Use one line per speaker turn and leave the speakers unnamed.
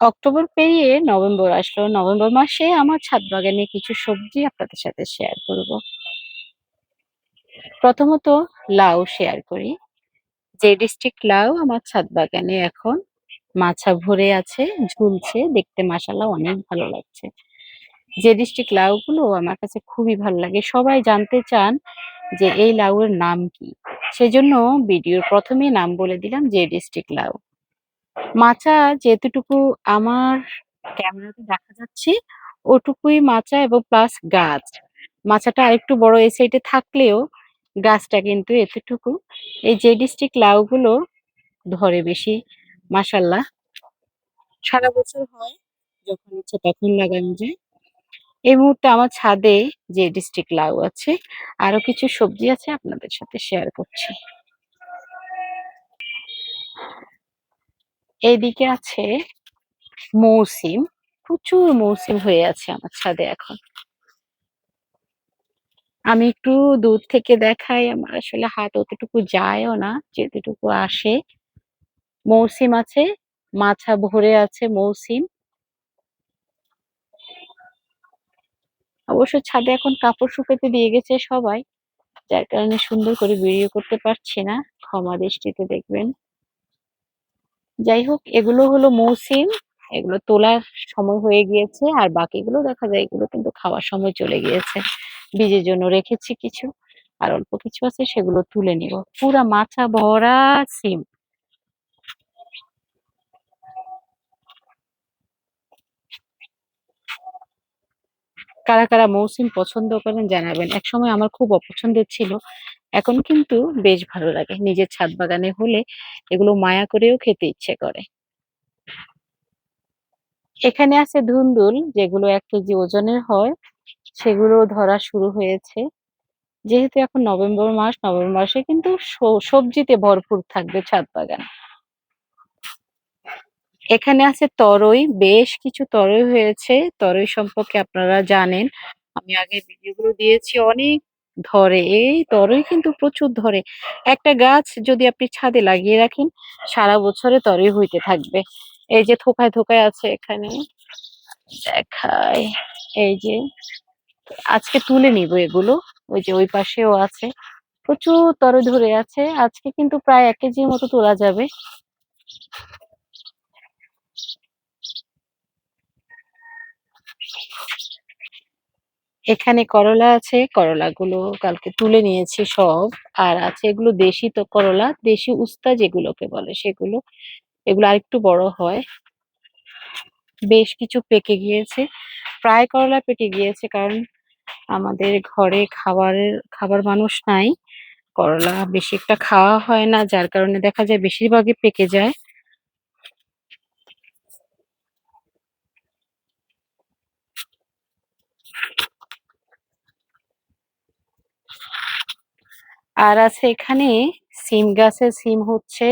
October পেরিয়ে November আসলো। November মাসে আমার ছাদ বাগানে কিছু সবজি আপনাদের সাথে শেয়ার করব। প্রথমত লাউ শেয়ার করি। যে ডিস্ট্রিক্ট লাউ আমার ছাদ বাগানে এখন মাছা ভরে আছে, ঝুলছে। দেখতে মাশাআল্লাহ অনেক ভালো লাগছে। যে ডিস্ট্রিক্ট লাউগুলো আমার কাছে খুবই ভালো লাগে। সবাই জানতে চান যে এই লাউয়ের নাম কি? সেজন্য ভিডিওর ১ম এই নাম বলে দিলাম যে ডিস্ট্রিক্ট লাউ। মাচা যেতটুকু আমার ক্যামেরাতে দেখা যাচ্ছে, ওটুকুই মাচা এবং প্লাস গাছ। মাচাটা আরেকটু বড় এই সাইডে থাকলেও গাছটা কিন্তু এতটুকু। এই যে ডিস্ট্রিক্ট লাউগুলো ধরে বেশি মাশাআল্লাহ। সারা বছর হয়, যখন ইচ্ছে তখন লাগানো যায়। এই মুহূর্তে আমার ছাদে যে ডিস্ট্রিক্ট লাউ আছে, আরও কিছু সবজি আছে আপনাদের সাথে শেয়ার করছি। এইদিকে আছে মৌসিম। প্রচুর মৌসিম হয়ে আছে আমার ছাদে এখন। আমি একটু দূর থেকে দেখাই, আমার আসলে হাত অতটুকু যায়ও না, যেতটুকু আসে। মৌসিম আছে, মাছা ভরে আছে মৌসিম। অবশ্য ছাদে এখন কাপড় শুকাতে দিয়ে গেছে সবাই। যার কারণে সুন্দর করে ভিডিও করতে পারছি না। ক্ষমা দৃষ্টিতে দেখবেন। যাই হোক এগুলো হলো মৌসিম। এগুলো তোলার সময় হয়ে গিয়েছে। আর বাকিগুলো দেখা যায় এগুলো কিন্তু খাওয়ার সময় চলে গিয়েছে। বীজের জন্য রেখেছি কিছু। আর অল্প কিছু আছে সেগুলো তুলে নিব। পুরা মাচা ভরা সিম। কারা, কারা মৌসুম পছন্দ করেন জানাবেন। এক সময় আমার খুব অপছন্দের ছিল। এখন কিন্তু বেশ ভালো লাগে। নিজের ছাদ বাগানে হলে এগুলো মায়া করেও খেতে ইচ্ছে করে। এখানে আছে ধুন্দুল যেগুলো এক কেজি ওজনের হয়। সেগুলো ধরা শুরু হয়েছে। যেহেতু এখন নভেম্বর মাস, নভেম্বর মাসে কিন্তু সবজিতে ভরপুর থাকবে ছাদ বাগান। এখানে আছে তরই, বেশ কিছু তরই হয়েছে। তরই সম্পর্কে আপনারা জানেন। আমি আগে ভিডিওগুলো দিয়েছি অনেক ধরে। এই তরই কিন্তু প্রচুর ধরে। একটা গাছ যদি আপনি ছাদে লাগিয়ে রাখেন, সারা বছরে তরই হইতে থাকবে। এই যে থোকায়, থোকায় আছে এখানে। দেখায় এই যে। আজকে তুলে নিব এগুলো। ওই যে ওই পাশেও আছে। প্রচুর তরই ধরে আছে। আজকে কিন্তু প্রায় এক কেজির মতো তোলা যাবে। এখানে করলা আছে। করলাগুলো কালকে তুলে নিয়েছি সব। আর আছে এগুলো দেশি তো করলা, দেশি উস্তা যেগুলোকে বলে সেগুলো। এগুলো আরেকটু বড় হয়। বেশ কিছু পেকে গিয়েছে। প্রায় করলা পেকে গিয়েছে কারণ আমাদের ঘরে খাবারের খাবার মানুষ নাই। করলা বেশি একটা খাওয়া হয় না। যার কারণে দেখা যায় বেশিরভাগই পেকে যায়। আর আছে এখানে সিম গাছের সিম হচ্ছে।